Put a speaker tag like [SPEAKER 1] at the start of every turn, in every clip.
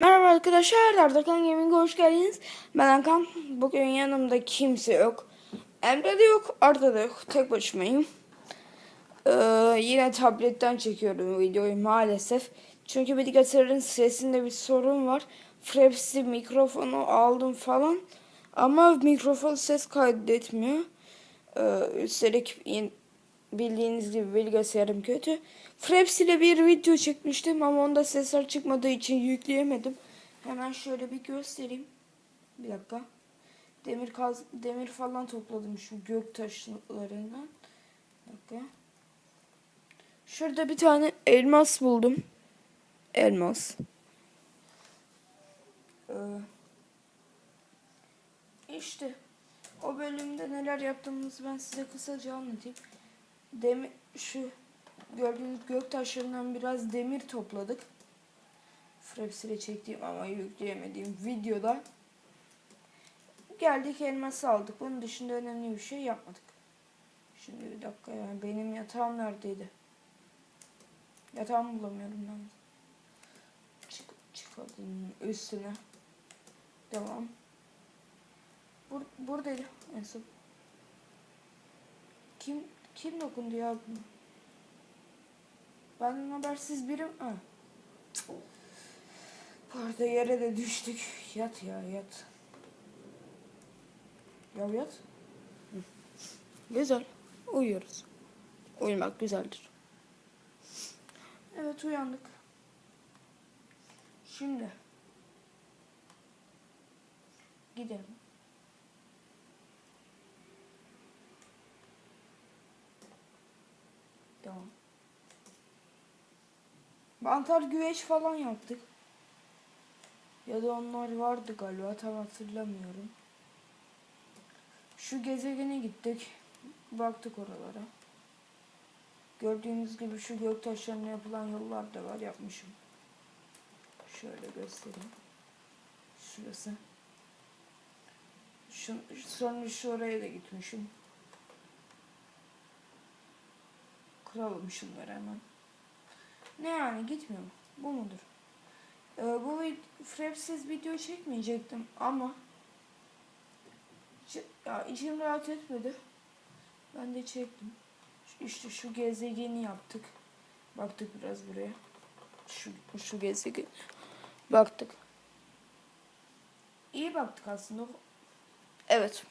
[SPEAKER 1] Merhaba arkadaşlar, Ardakan Gaming'e hoş geldiniz. Ben Hakan. Bugün yanımda kimse yok. Emre de yok, Arda da yok. Tek başımayım. Ee, yine tabletten çekiyorum videoyu maalesef. Çünkü bilgisayarın sesinde bir sorun var. Fraps'i mikrofonu aldım falan. Ama mikrofon ses kaydetmiyor. Ee, üstelik bildiğiniz gibi bilgisayarım kötü. Fraps ile bir video çekmiştim ama onda sesler çıkmadığı için yükleyemedim. Hemen şöyle bir göstereyim. Bir dakika. Demir kaz demir falan topladım şu gök taşlarından. Bir dakika. Şurada bir tane elmas buldum. Elmas. Ee, işte o bölümde neler yaptığımızı ben size kısaca anlatayım. Demir şu gördüğünüz gök taşlarından biraz demir topladık. Fraps ile çektiğim ama yükleyemediğim videoda geldik elması aldık. Bunun dışında önemli bir şey yapmadık. Şimdi bir dakika yani benim yatağım neredeydi? Yatağımı bulamıyorum ben. Çık, çıkalım üstüne. Devam. Bur buradaydı en son. Kim kim dokundu ya? Benden habersiz birim. Ha. Bu arada yere de düştük. Yat ya yat. Ya yat. Hı. Güzel. Uyuyoruz. Uyumak güzeldir. Evet uyandık. Şimdi gidelim. Tamam. Mantar güveç falan yaptık. Ya da onlar vardı galiba tam hatırlamıyorum. Şu gezegene gittik. Baktık oralara. Gördüğünüz gibi şu göktaşlarına yapılan yollar da var yapmışım. Şöyle göstereyim. Şurası. Şu, sonra şu oraya da gitmişim. Kuralım şunları hemen. Ne yani gitmiyor mu? Bu mudur? Ee, bu vid- Frapsiz video çekmeyecektim ama ya içim rahat etmedi. Ben de çektim. İşte şu gezegeni yaptık. Baktık biraz buraya. Şu, şu gezegen. Baktık. İyi baktık aslında. Evet.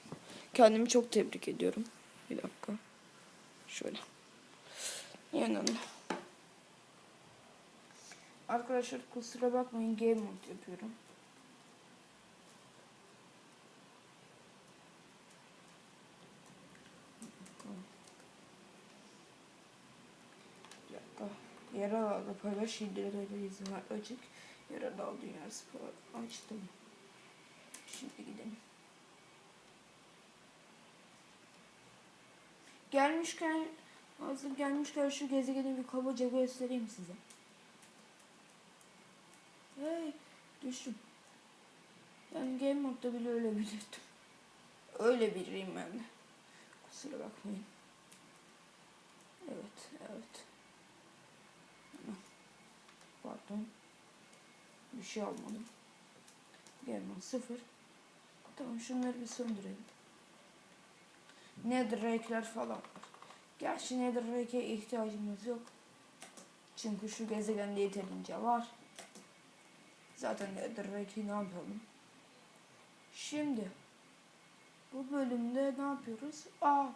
[SPEAKER 1] Kendimi çok tebrik ediyorum. Bir dakika. Şöyle. Yanında. Arkadaşlar kusura bakmayın game mode yapıyorum. Yaralarda paylaş indirilere izin ver açık. Yaradal Dünya Spor açtım. Şimdi gidelim. Gelmişken hazır gelmişken şu gezegeni bir kabaca göstereyim size. Hey, düştüm. Ben game modda bile ölebilirdim. Öyle biriyim ben de. Kusura bakmayın. Evet, evet. Pardon. Bir şey almadım. Mod sıfır. Tamam şunları bir söndürelim. Netherrack'ler falan var. Gerçi Netherrack'e ihtiyacımız yok. Çünkü şu gezegende yeterince var. Zaten Netherrack'i ne yapalım? Şimdi bu bölümde ne yapıyoruz? Aa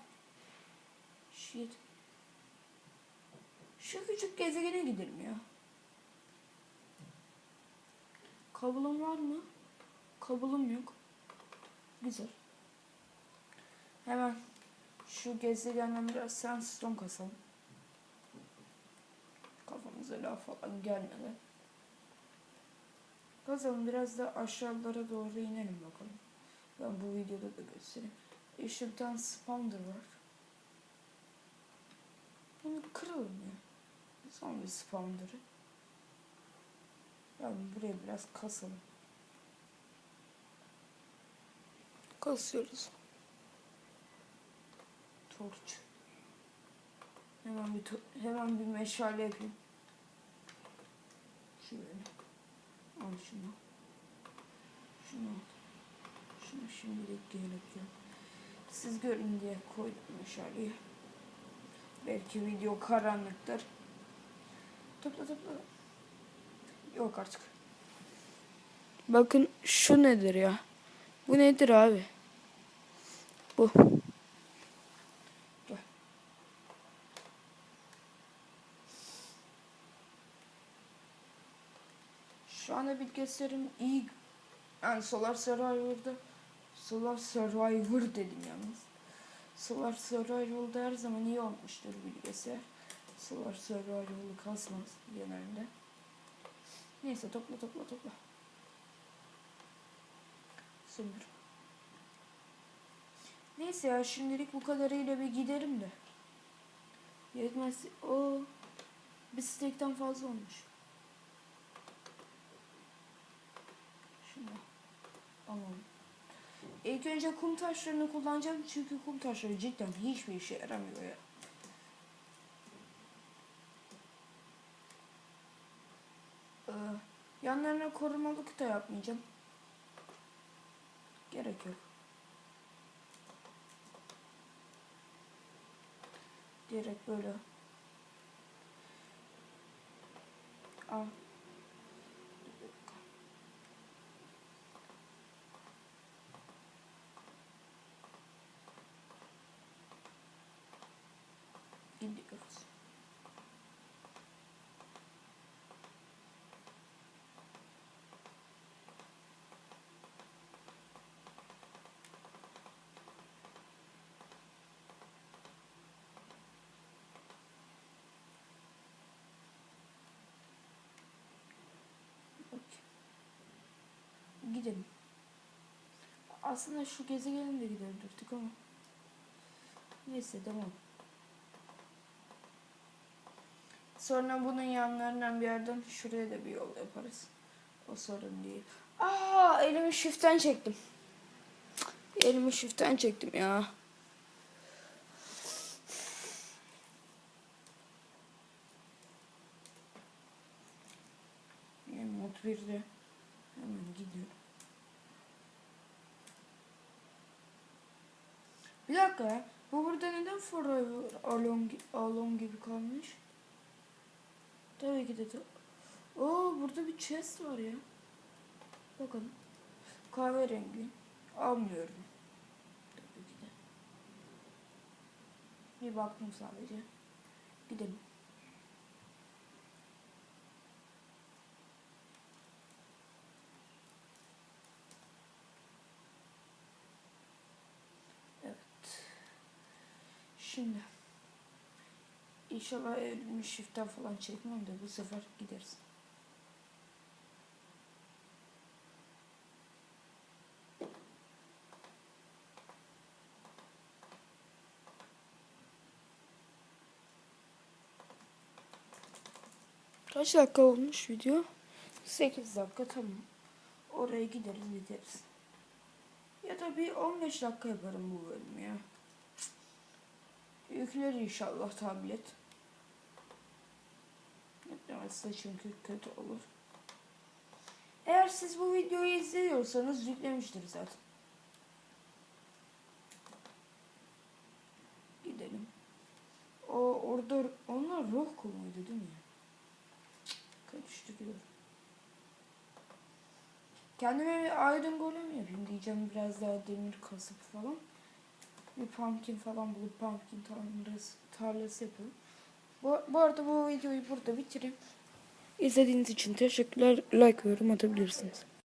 [SPEAKER 1] shit. Şu küçük gezegene gidelim ya. Kabulum var mı? Kabulum yok. Güzel. Şu gezegenden biraz sandstone kasalım. Kafamıza laf falan gelmeden. Kazalım biraz da aşağılara doğru inelim bakalım. Ben bu videoda da göstereyim. İşte bir tane spawner var. Bunu kıralım ya. Son bir spawner'ı. Ben buraya biraz kasalım. Kasıyoruz. Torç. Hemen bir hemen bir meşale yapayım. Şöyle. Al şunu. Şunu al. Şunu şimdilik gerek yok. Siz görün diye koydum meşaleyi. Belki video karanlıktır. Topla topla. Yok artık. Bakın şu nedir ya? Bu nedir abi? Bu. Şu anda bilgisayarım iyi. Yani Solar Survivor'da Solar Survivor dedim yalnız. Solar Survivor'da her zaman iyi olmuştur bilgisayar. Solar Survivor'u kasmaz genelde. Neyse topla topla topla. Sömür. Neyse ya şimdilik bu kadarıyla bir giderim de. Yetmez. O bir steak'ten fazla olmuş. Şunu alalım. İlk önce kum taşlarını kullanacağım çünkü kum taşları cidden hiçbir işe yaramıyor ya. Ee, yanlarına korumalık da yapmayacağım. Gerek yok. Direkt böyle. Al. Aslında şu gezegeni de gidebilirdik ama. Neyse tamam. Sonra bunun yanlarından bir yerden şuraya da bir yol yaparız. O sorun değil. Aa elimi shift'ten çektim. Elimi shift'ten çektim ya. Mod 1'de hemen gidiyorum. Bir dakika ya. Bu burada neden Forever Alone, gibi kalmış? Tabii ki de. de- Oo burada bir chest var ya. Bakalım. Kahverengi. Almıyorum. Tabii ki de. Bir baktım sadece. Gidelim. Evet. Şimdi. İnşallah elimi shift'ten falan çekmem de bu sefer gideriz. Kaç dakika olmuş video? 8 dakika tamam. Oraya gideriz gideriz. Ya da bir 15 dakika yaparım bu bölümü ya. Yükler inşallah tablet. Yüklemezse çünkü kötü olur. Eğer siz bu videoyu izliyorsanız yüklemiştir zaten. Gidelim. O orada onlar ruh kumuydu değil mi? Karıştırıyorum. Kendime bir iron golem yapayım diyeceğim biraz daha demir kasıp falan. Bir pumpkin falan bulup pumpkin tarlası, tarlası yapalım. Bu, bu arada bu videoyu burada bitireyim. İzlediğiniz için teşekkürler. Like ve yorum atabilirsiniz.